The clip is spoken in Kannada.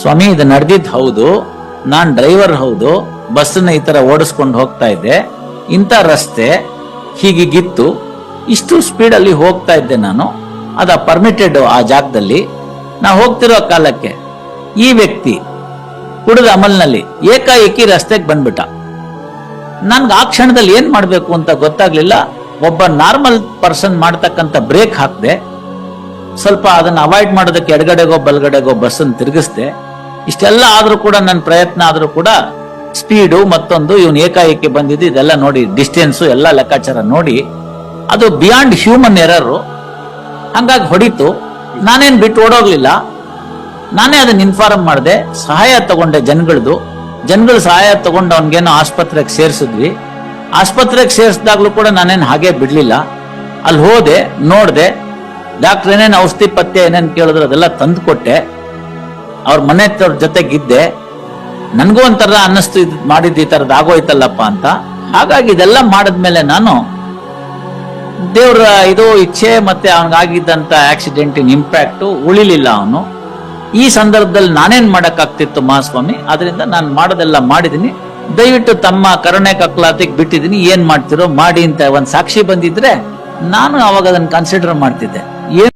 ಸ್ವಾಮಿ, ಇದು ನಡೆದಿದ್ದು ಹೌದು. ನಾನು ಡ್ರೈವರ್ ಹೌದು. ಬಸ್ಸನ್ನ ಈ ತರ ಓಡಿಸ್ಕೊಂಡು ಹೋಗ್ತಾ ಇದ್ದೆ. ಇಂಥ ರಸ್ತೆ ಹೀಗಿಗಿತ್ತು. ಇಷ್ಟು ಸ್ಪೀಡ್ ಅಲ್ಲಿ ಹೋಗ್ತಾ ಇದ್ದೆ ನಾನು. ಅದ ಪರ್ಮಿಟೆಡ್ ಆ ಜಾಗದಲ್ಲಿ. ನಾ ಹೋಗ್ತಿರೋ ಕಾಲಕ್ಕೆ ಈ ವ್ಯಕ್ತಿ ಕುಡಿದ ಅಮಲ್ನಲ್ಲಿ ಏಕಾಏಕಿ ರಸ್ತೆಗೆ ಬಂದ್ಬಿಟ್ಟ. ನನ್ಗೆ ಆ ಕ್ಷಣದಲ್ಲಿ ಏನ್ ಮಾಡಬೇಕು ಅಂತ ಗೊತ್ತಾಗ್ಲಿಲ್ಲ. ಒಬ್ಬ ನಾರ್ಮಲ್ ಪರ್ಸನ್ ಮಾಡ್ತಕ್ಕಂತ ಬ್ರೇಕ್ ಹಾಕಿದೆ. ಸ್ವಲ್ಪ ಅದನ್ನ ಅವಾಯ್ಡ್ ಮಾಡೋದಕ್ಕೆ ಎಡಗಡೆಗೋ ಬಲ್ಗಡೆಗೋ ಬಸ್ಸನ್ನು ತಿರುಗಿಸ್ದೆ. ಇಷ್ಟೆಲ್ಲ ಆದರೂ ಕೂಡ ನನ್ನ ಪ್ರಯತ್ನ ಆದರೂ ಕೂಡ ಸ್ಪೀಡು ಮತ್ತೊಂದು ಇವನ್ ಏಕಾಏಕಿ ಬಂದಿದ್ದು ಇದೆಲ್ಲ ನೋಡಿ ಡಿಸ್ಟೆನ್ಸು ಎಲ್ಲ ಲೆಕ್ಕಾಚಾರ ನೋಡಿ, ಅದು ಬಿಯಾಂಡ್ ಹ್ಯೂಮನ್ ಎರರು ಹಂಗಾಗಿ ಹೊಡಿತು. ನಾನೇನ್ ಬಿಟ್ಟು ಓಡೋಗ್ಲಿಲ್ಲ. ನಾನೇ ಅದನ್ನ ಇನ್ಫಾರ್ಮ್ ಮಾಡಿದೆ. ಸಹಾಯ ತಗೊಂಡೆ ಜನಗಳದು. ಜನಗಳ ಸಹಾಯ ತಗೊಂಡು ಅವನ್ಗೇನೋ ಆಸ್ಪತ್ರೆಗೆ ಸೇರಿಸಿದ್ವಿ. ಆಸ್ಪತ್ರೆಗೆ ಸೇರಿಸಿದಾಗ್ಲೂ ಕೂಡ ನಾನೇನ್ ಹಾಗೆ ಬಿಡಲಿಲ್ಲ. ಅಲ್ಲಿ ಹೋದೆ, ನೋಡಿದೆ. ಡಾಕ್ಟರ್ ಏನೇನು ಔಷಧಿ ಪತ್ತೆ ಏನೇನು ಕೇಳಿದ್ರು ಅದೆಲ್ಲ ತಂದು ಕೊಟ್ಟೆ ಅವ್ರ ಮನೆ ಜೊತೆಗಿದ್ದೆ, ನನಗೂ ಒಂಥರ ಅನ್ನಿಸ್ತು ಇದು ಮಾಡಿದ್ದು ಈ ಥರದ್ದು ಆಗೋಯ್ತಲ್ಲಪ್ಪ ಅಂತ. ಹಾಗಾಗಿ ಇದೆಲ್ಲ ಮಾಡಿದ್ಮೇಲೆ ನಾನು, ದೇವ್ರ ಇದು ಇಚ್ಛೆ ಮತ್ತೆ ಅವನಿಗಾಗಿದ್ದಂಥ ಆಕ್ಸಿಡೆಂಟಿನ ಇಂಪ್ಯಾಕ್ಟು ಉಳಿಲಿಲ್ಲ ಅವನು. ಈ ಸಂದರ್ಭದಲ್ಲಿ ನಾನೇನ್ ಮಾಡೋಕ್ಕಾಗ್ತಿತ್ತು ಮಹಾಸ್ವಾಮಿ? ಅದರಿಂದ ನಾನು ಮಾಡೋದೆಲ್ಲ ಮಾಡಿದ್ದೀನಿ ದಯವಿಟ್ಟು ತಮ್ಮ ಕರುಣೆ ಕಕ್ಲಾತಿಗೆ ಬಿಟ್ಟಿದ್ದೀನಿ ಏನು ಮಾಡ್ತಿರೋ ಮಾಡಿ ಅಂತ ಒಂದು ಸಾಕ್ಷಿ ಬಂದಿದ್ರೆ ನಾನು ಅವಾಗ ಅದನ್ನ ಕನ್ಸಿಡರ್ ಮಾಡ್ತಿದ್ದೆ. ಏನ್